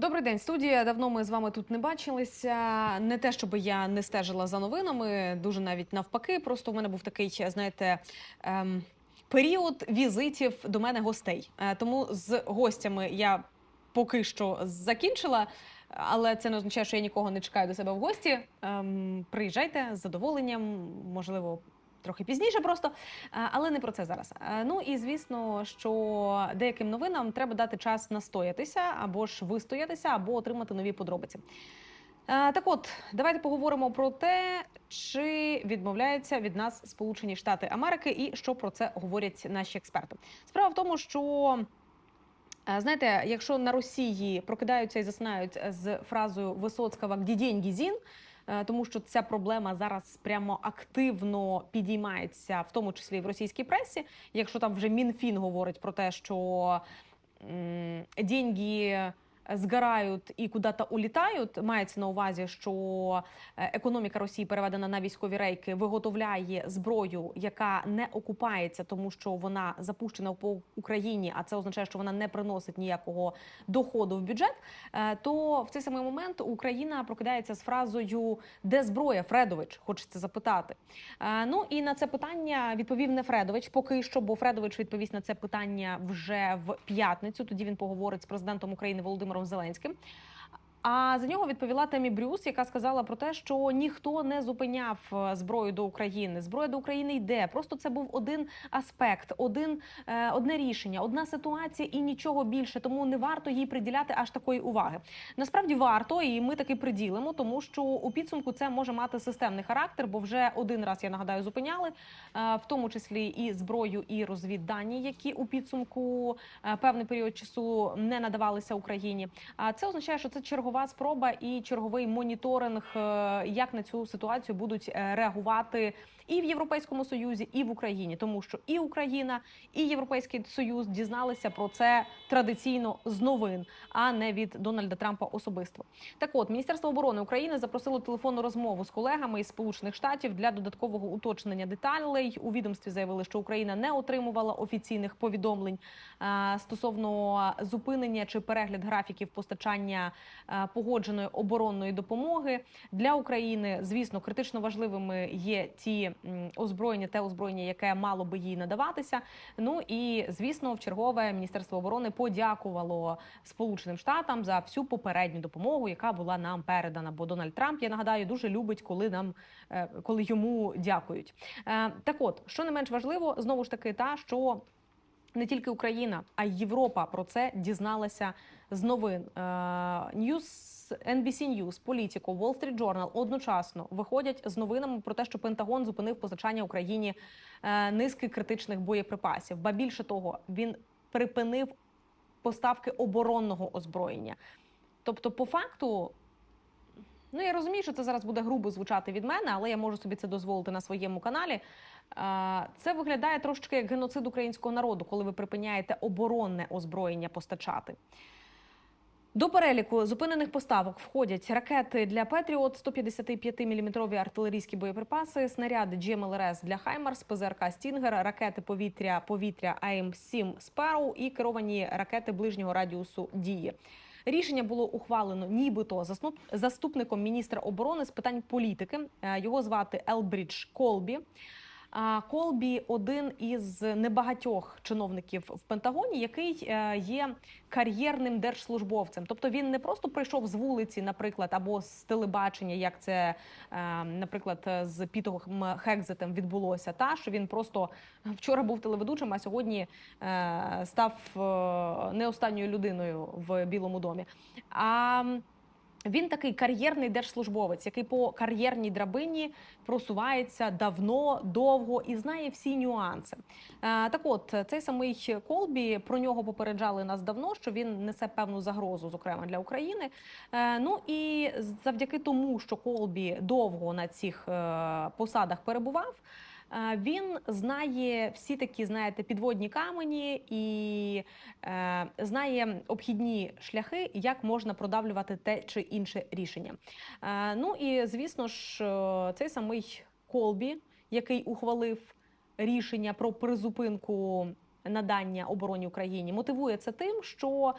Добрий день, студія. Давно ми з вами тут не бачилися. Не те, щоб я не стежила за новинами, дуже навіть навпаки. Просто в мене був такий, знаєте. Ем... Період візитів до мене гостей, Е, тому з гостями я поки що закінчила, але це не означає, що я нікого не чекаю до себе в гості. Ем, приїжджайте з задоволенням, можливо, трохи пізніше просто, Е, але не про це зараз. Е, Ну і звісно, що деяким новинам треба дати час настоятися або ж вистоятися, або отримати нові подробиці. Е, Так от, давайте поговоримо про те, чи відмовляються від нас Сполучені Штати Америки і що про це говорять наші експерти. Справа в тому, що знаєте, якщо на Росії прокидаються і засинають з фразою Висоцького «Где деньги, Зін?», тому що ця проблема зараз прямо активно підіймається, в тому числі в російській пресі. Якщо там вже Мінфін говорить про те, що деньги згорають і куди-то улітають, мається на увазі, що е, економіка Росії переведена на військові рейки, виготовляє зброю, яка не окупається, тому що вона запущена по Україні, а це означає, що вона не приносить ніякого доходу в бюджет. е, То в цей самий момент Україна прокидається з фразою Де зброя, Фредович? Хочеться запитати. Е, Ну і на це питання відповів не Фредович поки що, бо Фредович відповість на це питання вже в п'ятницю. Тоді він поговорить з президентом України Володимиром Зеленським. А за нього відповіла Темі Брюс, яка сказала про те, що ніхто не зупиняв е, зброю до України. Зброя до України йде. Просто це був один аспект, один е, одне рішення, одна ситуація і нічого більше. Тому не варто їй приділяти аж такої уваги. Насправді варто, і ми таки приділимо, тому що у підсумку це може мати системний характер, бо вже один раз я нагадаю зупиняли, е, в тому числі і зброю, і розвіддані, які у підсумку певний період часу не надавалися Україні. А це означає, що це чергова спроба і черговий моніторинг, е, як на цю ситуацію будуть е, реагувати і в Європейському Союзі, і в Україні, тому що і Україна, і Європейський Союз дізналися про це традиційно з новин, а не від Дональда Трампа особисто. Так, от Міністерство оборони України запросило телефонну розмову з колегами із Сполучених Штатів для додаткового уточнення деталей. У відомстві заявили, що Україна не отримувала офіційних повідомлень стосовно зупинення чи перегляд графіків постачання погодженої оборонної допомоги для України. Звісно, критично важливими є ті озброєння, те озброєння, яке мало би їй надаватися. Ну і звісно, в чергове міністерство оборони подякувало Сполученим Штатам за всю попередню допомогу, яка була нам передана. Бо Дональд Трамп, я нагадаю, дуже любить, коли нам е, коли йому дякують. Е, Так, от що не менш важливо, знову ж таки, та що. Не тільки Україна, а й Європа про це дізналася з новин. Е, News, NBC News, Politico, Wall Street Journal одночасно виходять з новинами про те, що Пентагон зупинив постачання Україні е, низки критичних боєприпасів. Ба більше того, він припинив поставки оборонного озброєння. Тобто, по факту, ну я розумію, що це зараз буде грубо звучати від мене, але я можу собі це дозволити на своєму каналі. Е, Це виглядає трошки як геноцид українського народу, коли ви припиняєте оборонне озброєння постачати. До переліку зупинених поставок входять ракети для Петріот, 155-мм артилерійські боєприпаси, снаряди GMLRS для Хаймарс, ПЗРК Стінгер, ракети повітря повітря АМ-7 Sparrow і керовані ракети ближнього радіусу дії. Рішення було ухвалено нібито заступником міністра оборони з питань політики. Е, Його звати Елбрідж Колбі. Колбі один із небагатьох чиновників в Пентагоні, який е, є кар'єрним держслужбовцем. Тобто він не просто прийшов з вулиці, наприклад, або з телебачення, як це, е, наприклад, з Пітом Хекзетем відбулося. Та що він просто вчора був телеведучим, а сьогодні е, став не останньою людиною в Білому домі. А він такий кар'єрний держслужбовець, який по кар'єрній драбині просувається давно, довго і знає всі нюанси. Е, Так, от цей самий Колбі про нього попереджали нас давно, що він несе певну загрозу, зокрема для України. Е, Ну і завдяки тому, що Колбі довго на цих е, посадах перебував. Е, Він знає всі такі, знаєте, підводні камені і е, знає обхідні шляхи, як можна продавлювати те чи інше рішення. Е, ну і звісно ж, е, цей самий Колбі, який ухвалив рішення про призупинку надання обороні Україні, мотивує це тим, що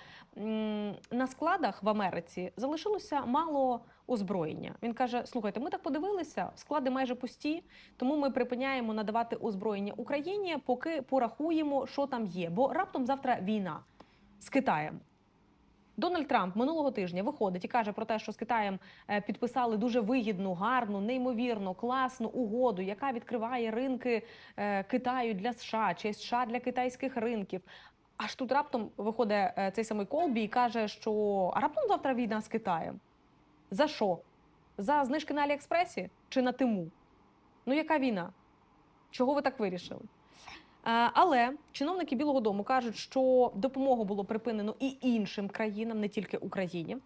на складах в Америці залишилося мало озброєння. Він каже: слухайте, ми так подивилися, склади майже пусті, тому ми припиняємо надавати озброєння Україні, поки порахуємо, що там є. Бо раптом завтра війна з Китаєм. Дональд Трамп минулого тижня виходить і каже про те, що з Китаєм е, підписали дуже вигідну, гарну, неймовірно класну угоду, яка відкриває ринки е, Китаю для США чи США для китайських ринків. Аж тут раптом виходить е, цей самий Колбі і каже, що а раптом завтра війна з Китаєм. За що? За знижки на Аліекспресі чи на Тиму? Ну яка війна? Чого ви так вирішили? Е, Але чиновники Білого Дому кажуть, що допомогу було припинено і іншим країнам, не тільки Україні.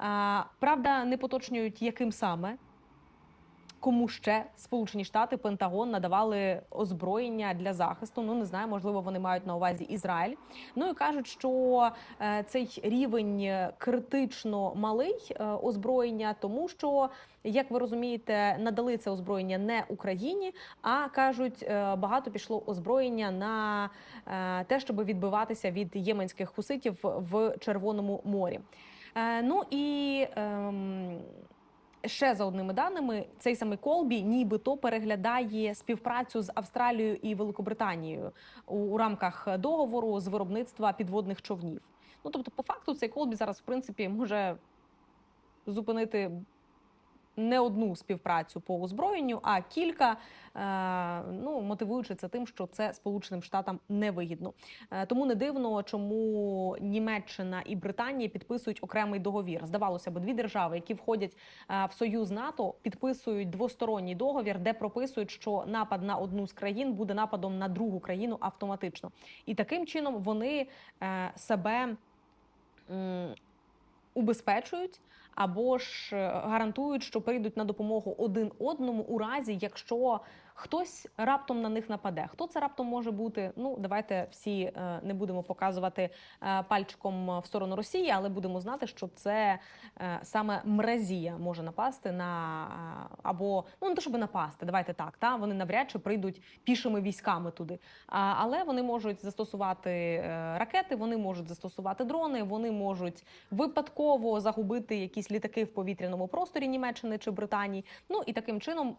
Е, Правда, не поточнюють, яким саме. Кому ще Сполучені Штати, Пентагон надавали озброєння для захисту. Ну не знаю, можливо, вони мають на увазі Ізраїль. Ну і кажуть, що е, цей рівень критично малий е, озброєння, тому що, як ви розумієте, надали це озброєння не Україні, а кажуть, е, багато пішло озброєння на те, щоб відбиватися від єменських хуситів в Червоному морі. Ну і ем, ще за одними даними, цей самий Колбі нібито переглядає співпрацю з Австралією і Великобританією у, рамках договору з виробництва підводних човнів. Ну тобто, по факту, цей Колбі зараз, в принципі, може зупинити не одну співпрацю по озброєнню, а кілька. е, Ну мотивуючи це тим, що це Сполученим Штатам невигідно. Е, Тому не дивно, чому Німеччина і Британія підписують окремий договір. Здавалося б, дві держави, які входять е, в союз НАТО, підписують двосторонній договір, де прописують, що напад на одну з країн буде нападом на другу країну автоматично. І таким чином вони себе убезпечують або ж гарантують, що прийдуть на допомогу один одному у разі, якщо хтось раптом на них нападе. Хто це раптом може бути? Ну давайте всі е, не будемо показувати е, пальчиком в сторону Росії, але будемо знати, що це е, саме мразія може напасти на або ну не то, щоб напасти. Давайте так. Та вони навряд чи прийдуть пішими військами туди. Але вони можуть застосувати ракети, вони можуть застосувати дрони, вони можуть випадково загубити якісь літаки в повітряному просторі Німеччини чи Британії. Ну і таким чином.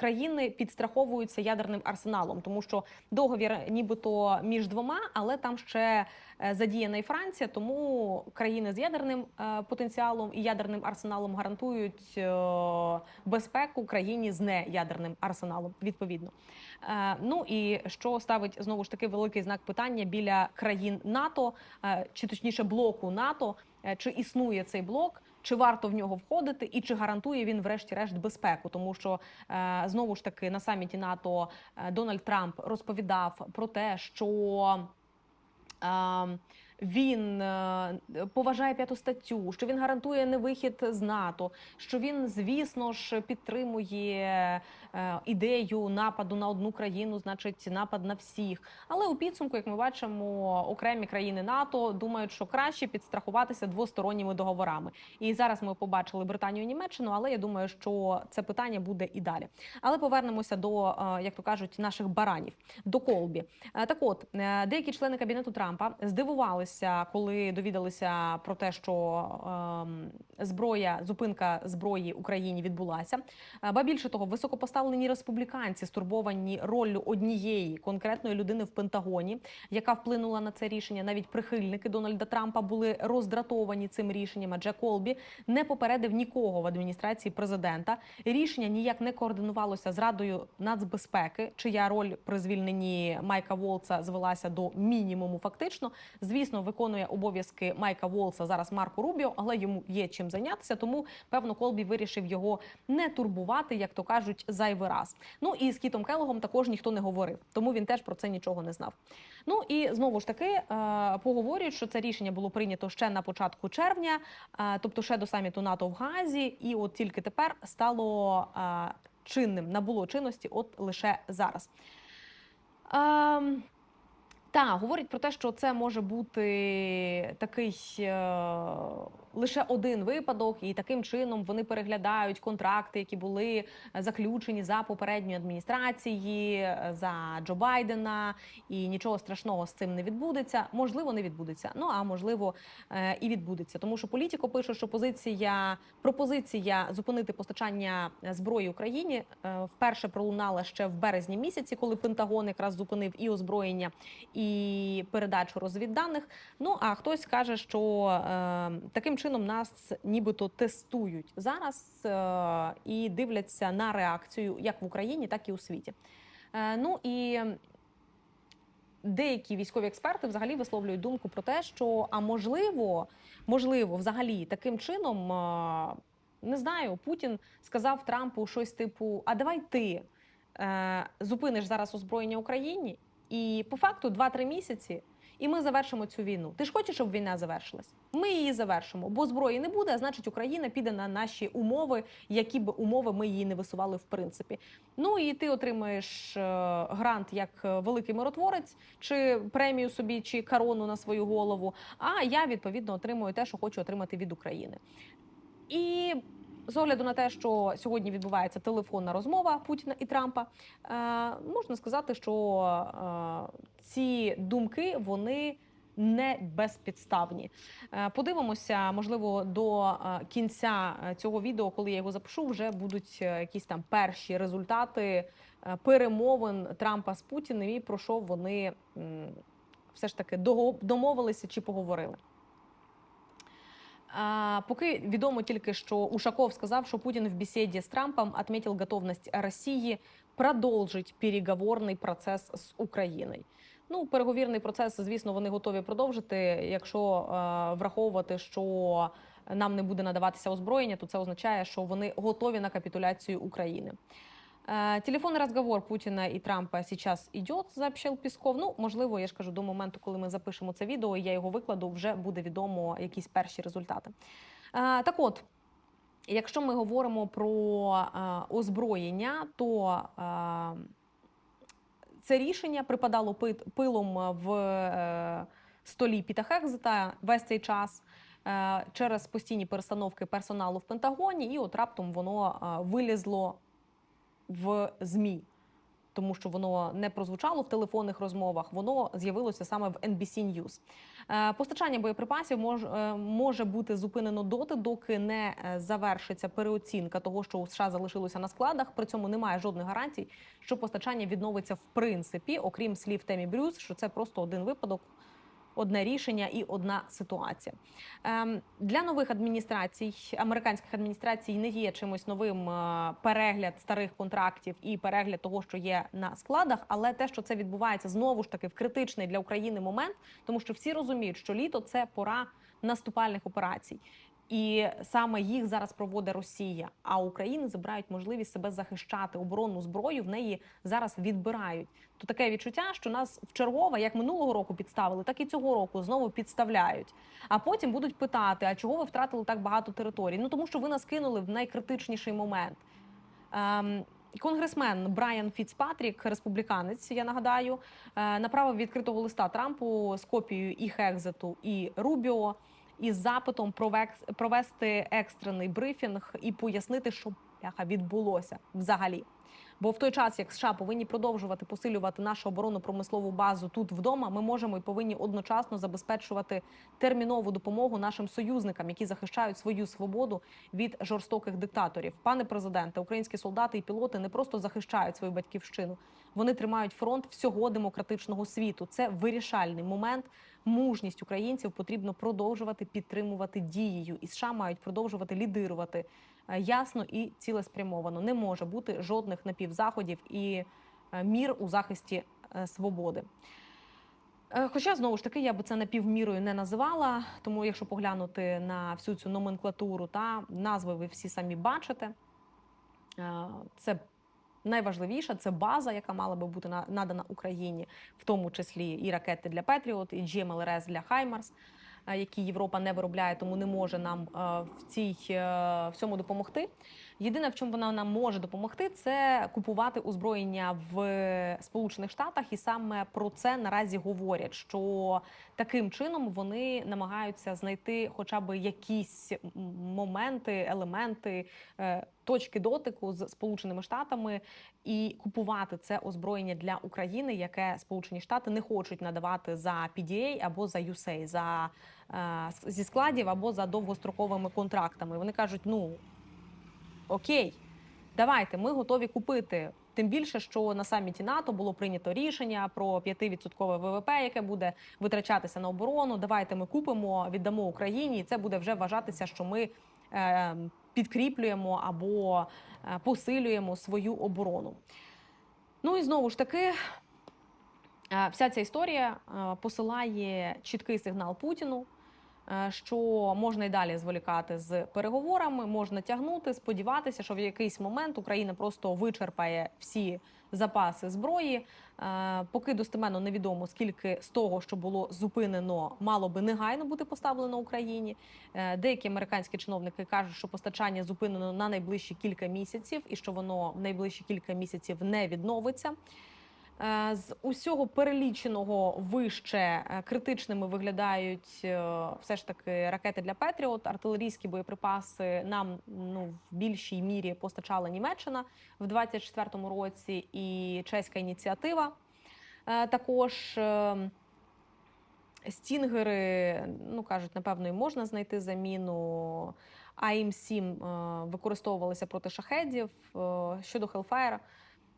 Країни підстраховуються ядерним арсеналом, тому що договір нібито між двома, але там ще е, задіяна і Франція. Тому країни з ядерним е, потенціалом і ядерним арсеналом гарантують е, безпеку країні з неядерним арсеналом. Відповідно, ну і що ставить знову ж таки великий знак питання біля країн НАТО, чи точніше блоку НАТО, чи існує цей блок. Чи варто в нього входити, і чи гарантує він, врешті-решт, безпеку? Тому що е, знову ж таки на саміті НАТО е, Дональд Трамп розповідав про те, що е, він поважає п'яту статтю, що він гарантує невихід з НАТО, що він, звісно ж, підтримує ідею нападу на одну країну, значить напад на всіх. Але у підсумку, як ми бачимо, окремі країни НАТО думають, що краще підстрахуватися двосторонніми договорами. І зараз ми побачили Британію і Німеччину, але я думаю, що це питання буде і далі. Але повернемося до, е, як то кажуть, наших баранів до Колбі. Е, Так, от е, деякі члени кабінету Трампа здивувалися, коли довідалися про те, що ем, зброя, зупинка зброї Україні відбулася. Е, Ба більше того, високопоставлені республіканці стурбовані роллю однієї конкретної людини в Пентагоні, яка вплинула на це рішення. Навіть прихильники Дональда Трампа були роздратовані цим рішенням. Адже Колбі не попередив нікого в адміністрації президента. Рішення ніяк не координувалося з радою нацбезпеки, чия роль при звільненні Майка Волца звелася до мінімуму. Фактично, звісно, виконує обов'язки Майка Волса зараз Марко Рубіо, але йому є чим зайнятися. Тому певно Колбі вирішив його не турбувати, як то кажуть, зайвий раз. Ну і з Кітом Келогом також ніхто не говорив, тому він теж про це нічого не знав. Ну і знову ж таки е, поговорюють, що це рішення було прийнято ще на початку червня, е, тобто ще до саміту НАТО в Газі, і от тільки тепер стало е, чинним, набуло чинності, от лише зараз. Ем, та говорять про те, що це може бути такий лише один випадок, і таким чином вони переглядають контракти, які були е, заключені за попередньої адміністрації, е, за Джо Байдена, і нічого страшного з цим не відбудеться. Можливо, не відбудеться. Ну а можливо, е, і відбудеться. Тому що політико пише, що позиція пропозиція зупинити постачання зброї Україні вперше пролунала ще в березні місяці, коли Пентагон якраз зупинив і озброєння, і передачу розвідданих. Ну а хтось каже, що таким чином нас нібито тестують зараз е, і дивляться на реакцію як в Україні, так і у світі. Е, ну і деякі військові експерти взагалі висловлюють думку про те, що а можливо, можливо, взагалі таким чином. е, Не знаю, Путін сказав Трампу щось типу: А давай ти зупиниш зараз озброєння Україні, і по факту 2-3 місяці, і ми завершимо цю війну. Ти ж хочеш, щоб війна завершилась? Ми її завершимо, бо зброї не буде. А значить, Україна піде на наші умови, які б умови ми її не висували в принципі. Ну і ти отримаєш е, грант як е, великий миротворець, чи премію собі, чи корону на свою голову. А я відповідно отримую те, що хочу отримати від України. І з огляду на те, що сьогодні відбувається телефонна розмова Путіна і Трампа, е, можна сказати, що е, ці думки вони не безпідставні. Е, Подивимося, можливо, до кінця цього відео, коли я його запишу, вже будуть якісь там перші результати перемовин Трампа з Путіним і про що вони все ж таки домовилися чи поговорили. А, Поки відомо тільки, що Ушаков сказав, що Путін в бесіді з Трампом відмітив готовність Росії продовжити переговорний процес з Україною. Ну, переговірний процес, звісно, вони готові продовжити. Якщо е, враховувати, що нам не буде надаватися озброєння, то це означає, що вони готові на капітуляцію України. Е, Телефонний розговор Путіна і Трампа зараз йде, сообщив Пісков. Ну, можливо, я ж кажу, до моменту, коли ми запишемо це відео, я його викладу, вже буде відомо якісь перші результати. Е, Так от, якщо ми говоримо про е, озброєння, то це рішення припадало пит- пилом в столі Піта Хекзета весь цей час. Через постійні перестановки персоналу в Пентагоні, і от раптом воно вилізло в ЗМІ, тому що воно не прозвучало в телефонних розмовах, воно з'явилося саме в NBC News. Е, Постачання боєприпасів мож, е, може бути зупинено доти, доки не е, завершиться переоцінка того, що у США залишилося на складах. При цьому немає жодних гарантій, що постачання відновиться в принципі, окрім слів Темі Брюс, що це просто один випадок. Одне рішення і одна ситуація Ем, для нових адміністрацій, американських адміністрацій, не є чимось новим е, перегляд старих контрактів і перегляд того, що є на складах. Але те, що це відбувається знову ж таки в критичний для України момент, тому що всі розуміють, що літо це пора наступальних операцій. І саме їх зараз проводить Росія. А України забирають можливість себе захищати оборонну зброю. В неї зараз відбирають. То таке відчуття, що нас в чергове, як минулого року підставили, так і цього року знову підставляють. А потім будуть питати: а чого ви втратили так багато територій? Ну тому що ви нас кинули в найкритичніший момент. Ем, Конгресмен Брайан Фіцпатрік, республіканець, я нагадаю, е, направив відкритого листа Трампу з копією і Хекзету, і Рубіо із запитом провести екстрений брифінг і пояснити, що бляха відбулося взагалі. Бо в той час, як США повинні продовжувати посилювати нашу оборонно-промислову базу тут вдома, ми можемо і повинні одночасно забезпечувати термінову допомогу нашим союзникам, які захищають свою свободу від жорстоких диктаторів. Пане президенте, українські солдати і пілоти не просто захищають свою батьківщину, вони тримають фронт всього демократичного світу. Це вирішальний момент. Мужність українців потрібно продовжувати підтримувати дією, і США мають продовжувати лідирувати е, ясно і цілеспрямовано. Не може бути жодних напівзаходів і е, мір у захисті е, свободи. Хоча знову ж таки я би це напівмірою не називала, тому якщо поглянути на всю цю номенклатуру та назви ви всі самі бачите. Це найважливіше, це база, яка мала би бути на- надана Україні, в тому числі і ракети для Петріот, і GMLRS для Хаймарс. е, які Європа не виробляє, тому не може нам е, в цій е, в цьому допомогти. Єдине, в чому вона нам може допомогти, це купувати озброєння в Сполучених Штатах, і саме про це наразі говорять. Що таким чином вони намагаються знайти хоча б якісь моменти, елементи, точки дотику з Сполученими Штатами і купувати це озброєння для України, яке Сполучені Штати не хочуть надавати за PDA або за USAID, за е, зі складів або за довгостроковими контрактами. Вони кажуть, ну окей, давайте, ми готові купити. Тим більше, що на саміті НАТО було прийнято рішення про 5% ВВП, яке буде витрачатися на оборону. Давайте ми купимо, віддамо Україні, і це буде вже вважатися, що ми підкріплюємо або е, посилюємо свою оборону. Ну і знову ж таки, е, вся ця історія е, посилає чіткий сигнал Путіну, що можна і далі зволікати з переговорами, можна тягнути, сподіватися, що в якийсь момент Україна просто вичерпає всі запаси зброї. Е, Поки достеменно невідомо, скільки з того, що було зупинено, мало би негайно бути поставлено Україні. Е, Деякі американські чиновники кажуть, що постачання зупинено на найближчі кілька місяців, і що воно в найближчі кілька місяців не відновиться. Е, З усього переліченого вище е, критичними виглядають е, все ж таки ракети для Петріот, артилерійські боєприпаси нам ну в більшій мірі постачала Німеччина в 24-му році, і чеська ініціатива також. Стінгери, ну кажуть, напевно, і можна знайти заміну. АІМ-7 е, використовувалися проти шахедів. Щодо Hellfire,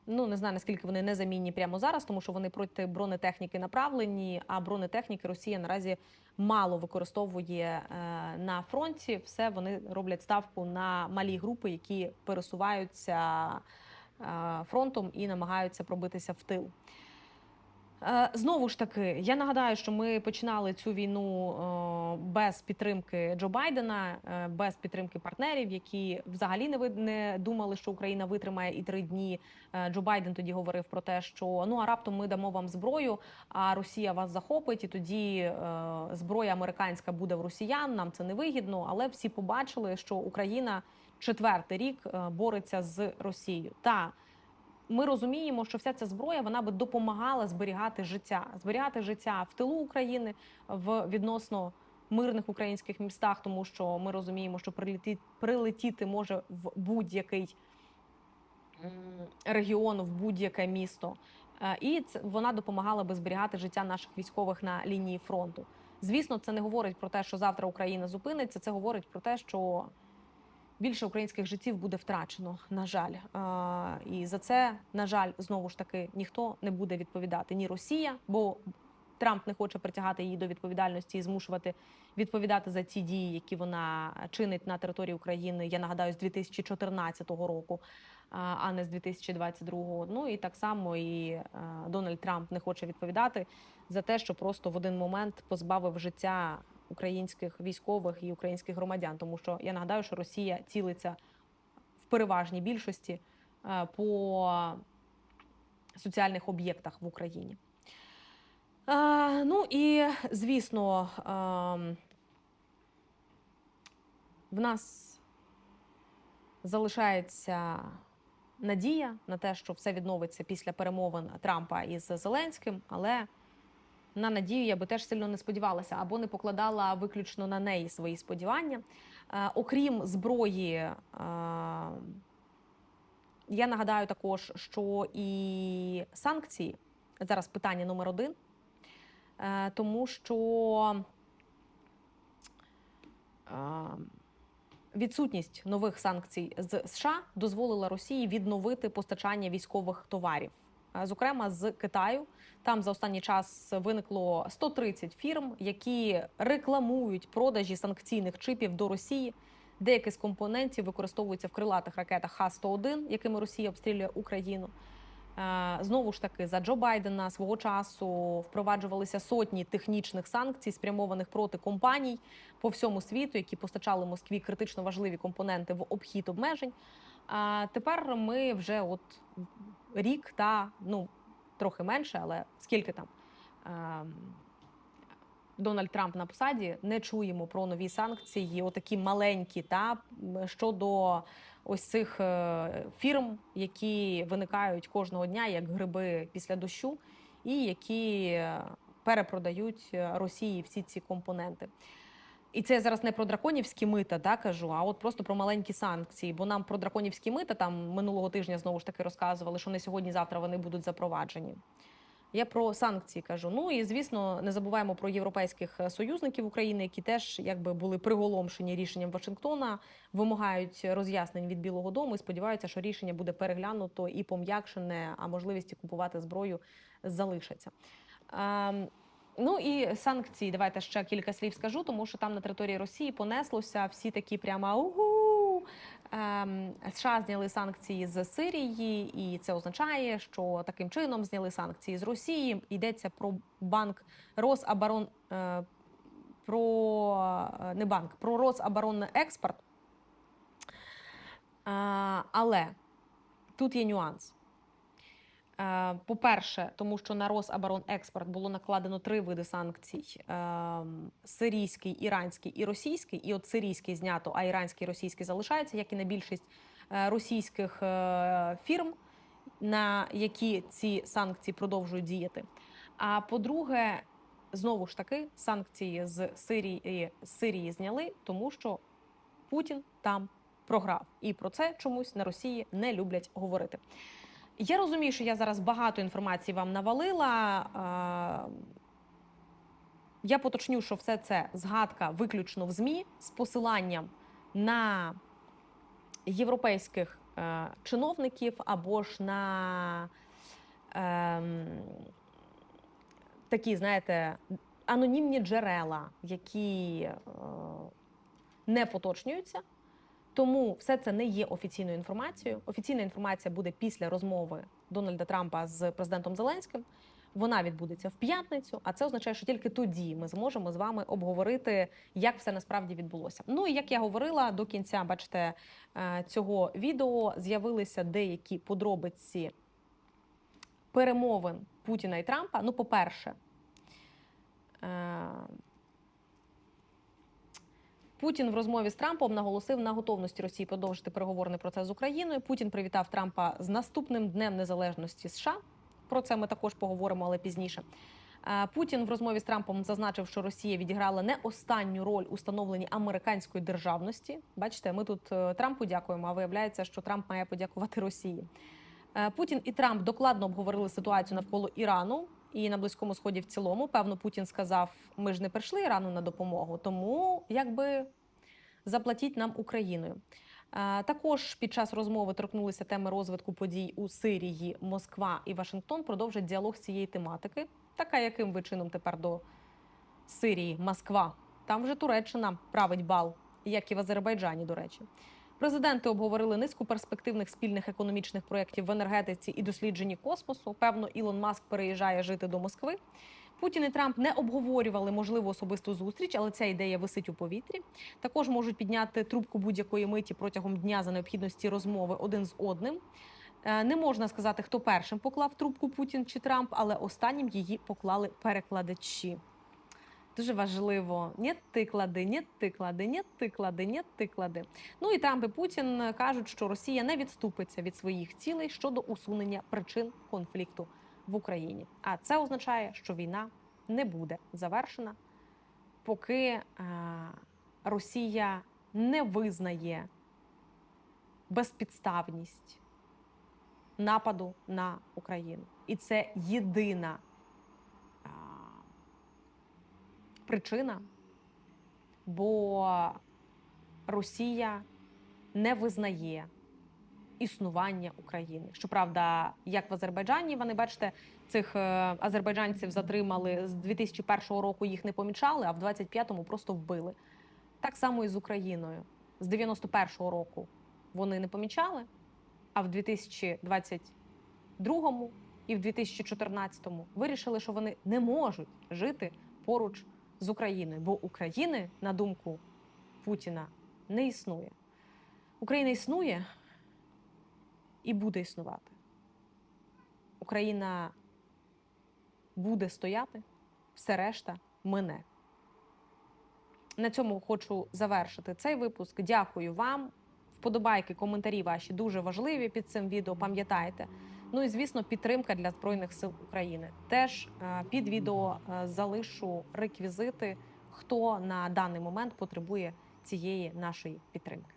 ну не знаю наскільки вони незамінні прямо зараз, тому що вони проти бронетехніки направлені. А бронетехніки Росія наразі мало використовує е, на фронті. Все вони роблять ставку на малі групи, які пересуваються е, фронтом і намагаються пробитися в тил. Е, Знову ж таки, я нагадаю, що ми починали цю війну е, без підтримки Джо Байдена, е, без підтримки партнерів, які взагалі не не думали, що Україна витримає і три дні. Джо Байден тоді говорив про те, що ну а раптом ми дамо вам зброю, а Росія вас захопить, і тоді зброя американська буде в росіян. Нам це не вигідно. Але всі побачили, що Україна четвертий рік бореться з Росією. Та ми розуміємо, що вся ця зброя вона би допомагала зберігати життя, зберігати життя в тилу України в відносно мирних українських містах, тому що ми розуміємо, що прилетіти, прилетіти може в будь-який регіон, в будь-яке місто. Е, І це вона допомагала би зберігати життя наших військових на лінії фронту. Звісно, це не говорить про те, що завтра Україна зупиниться. Це говорить про те, що більше українських життів буде втрачено. На жаль, і за це, на жаль, знову ж таки ніхто не буде відповідати ні Росія, бо Трамп не хоче притягати її до відповідальності і змушувати відповідати за ті дії, які вона чинить на території України. Я нагадаю, з 2014 року, а- не з 2022. Ну і так само і Дональд Трамп не хоче відповідати за те, що просто в один момент позбавив життя українських військових і українських громадян, тому що я нагадаю, що Росія цілиться в переважній більшості е, по соціальних об'єктах в Україні. Е, ну і звісно, ем, в нас залишається надія на те, що все відновиться після перемовин Трампа із Зеленським, але на надію я би теж сильно не сподівалася або не покладала виключно на неї свої сподівання. Е, окрім зброї, е, я нагадаю також, що і санкції зараз питання номер один, е, тому що е, відсутність нових санкцій з США дозволила Росії відновити постачання військових товарів. Зокрема, з Китаю там за останній час виникло 130 фірм, які рекламують продажі санкційних чипів до Росії. Деякі з компонентів використовуються в крилатих ракетах Х-101, якими Росія обстрілює Україну. Знову ж таки, за Джо Байдена свого часу впроваджувалися сотні технічних санкцій, спрямованих проти компаній по всьому світу, які постачали Москві критично важливі компоненти в обхід обмежень. А тепер ми вже от рік та ну трохи менше, але скільки там ем, Дональд Трамп на посаді, не чуємо про нові санкції, отакі маленькі, та щодо ось цих е, фірм, які виникають кожного дня як гриби після дощу, і які е, перепродають е, Росії всі ці компоненти. І це я зараз не про драконівські мита, да, кажу, а от просто про маленькі санкції. Бо нам про драконівські мита там минулого тижня знову ж таки розказували, що не сьогодні-завтра вони будуть запроваджені. Я про санкції кажу. Ну і звісно, не забуваємо про європейських е, союзників України, які теж якби були приголомшені рішенням Вашингтона, вимагають роз'яснень від Білого Дому і сподіваються, що рішення буде переглянуто і пом'якшене, а можливості купувати зброю залишаться. Ну і санкції. Давайте ще кілька слів скажу, тому що там на території Росії понеслося всі такі прямо угу. Ем, США зняли санкції з Сирії, і це означає, що таким чином зняли санкції з Росії. Йдеться про банк Рособорон, е, про е, не банк, про Рособоронний експорт. Е, але тут є нюанс. Е, По-перше, тому що на Рособоронекспорт було накладено три види санкцій: е, сирійський, іранський і російський. І от сирійський знято, а іранський і російський залишається, як і на більшість е, російських фірм, на які ці санкції продовжують діяти. А по-друге, знову ж таки, санкції з Сирії, з Сирії зняли, тому що Путін там програв. І про це чомусь на Росії не люблять говорити. Я розумію, що я зараз багато інформації вам навалила. Я поточню, що все це згадка виключно в ЗМІ з посиланням на європейських е, чиновників або ж на е, такі, знаєте, анонімні джерела, які е, не поточнюються. Тому все це не є офіційною інформацією. Офіційна інформація буде після розмови Дональда Трампа з президентом Зеленським. Вона відбудеться в п'ятницю, а це означає, що тільки тоді ми зможемо з вами обговорити, як все насправді відбулося. Ну і як я говорила до кінця, бачите, е, цього відео з'явилися деякі подробиці перемовин Путіна і Трампа. Ну, по-перше, е, Путін в розмові з Трампом наголосив на готовності Росії продовжити переговорний процес з Україною. Путін привітав Трампа з наступним днем незалежності США. Про це ми також поговоримо, але пізніше. Е, Путін в розмові з Трампом зазначив, що Росія відіграла не останню роль у становленні американської державності. Бачите, ми тут е, Трампу дякуємо. А виявляється, що Трамп має подякувати Росії. Е, Путін і Трамп докладно обговорили ситуацію навколо Ірану і на близькому сході в цілому. Певно, Путін сказав: ми ж не прийшли Ірану на допомогу, тому якби заплатіть нам Україною. Е, Також під час розмови торкнулися теми розвитку подій у Сирії, Москва і Вашингтон продовжать діалог з цієї тематики. Така яким ви чином тепер до Сирії, Москва. Там вже Туреччина править бал, як і в Азербайджані, до речі. Президенти обговорили низку перспективних спільних економічних проєктів в енергетиці і дослідженні космосу. Певно, Ілон Маск переїжджає жити до Москви. Путін і Трамп не обговорювали можливу особисту зустріч, але ця ідея висить у повітрі. Також можуть підняти трубку будь-якої миті протягом дня за необхідності розмови один з одним. Е, Не можна сказати, хто першим поклав трубку Путін чи Трамп, але останнім її поклали перекладачі. Дуже важливо. Ні, ти клади, ні, ти клади, ні, ти клади, ні, ти клади. Ну і Трамп і Путін кажуть, що Росія не відступиться від своїх цілей щодо усунення причин конфлікту в Україні. А це означає, що війна не буде завершена, поки е, Росія не визнає безпідставність нападу на Україну. І це єдина е, причина, бо Росія не визнає існування України. Щоправда, як в Азербайджані, вони бачите, цих е, азербайджанців затримали з 2001 року. Їх не помічали, а в 25-му просто вбили. Так само і з Україною. З 91-го року вони не помічали, а в 2022 і в 2014 вирішили, що вони не можуть жити поруч з Україною, бо України, на думку Путіна, не існує. Україна існує і буде існувати. Україна буде стояти, все решта мине. на цьому хочу завершити цей випуск. Дякую вам. Вподобайки, коментарі ваші дуже важливі під цим відео. Пам'ятайте. Ну і звісно, підтримка для збройних сил України. Теж е, під відео е, залишу реквізити, хто на даний момент потребує цієї нашої підтримки.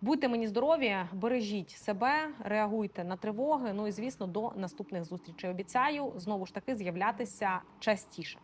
Будьте мені здорові, бережіть себе, реагуйте на тривоги. Ну і звісно, до наступних зустрічей. Обіцяю знову ж таки з'являтися частіше.